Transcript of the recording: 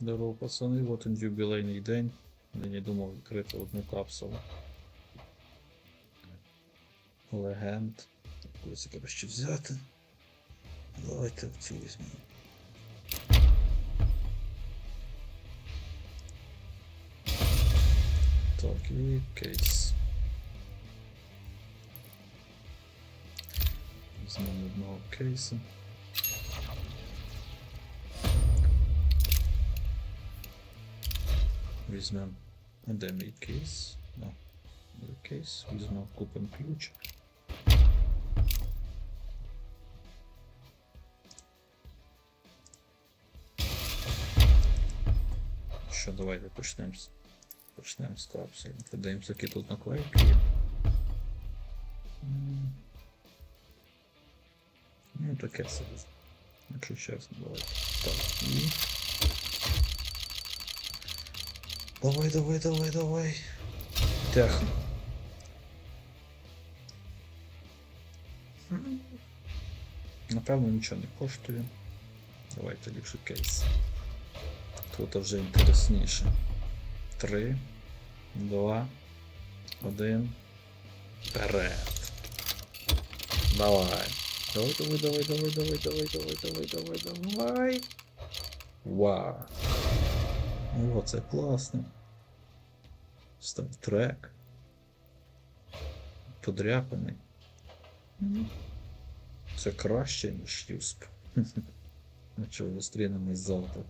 Здорово, пацани, вот він юбілейний день. Я не думав відкрити одну капсулу. Легенд. Ось треба ще взяти. Давайте цю візьмемо. Так, і кейс. Візьмемо одного кейса. Візьмемо. Де мій кейс? Да. Кейс? Візьмемо, купимо ключ. Що, давайте почнемо. Почнемо з капсули. Подивимося, які тут наклейки. Ну, таке собі. Якщо чесно, давайте. Так, і. Давай, давай, давай, давай. М. Напевно, нічого не коштує. Давайте ліпше кейс. Тут вже інтересніше. Три, два, один. Вперед. Давай. Давай, давай, давай, давай, давай, давай, давай, давай, давай, давай. Вау. О, це класно. Стартрек. Подряпаний. Це краще, ніж Юсп. Ну чого зустрінемось завтра.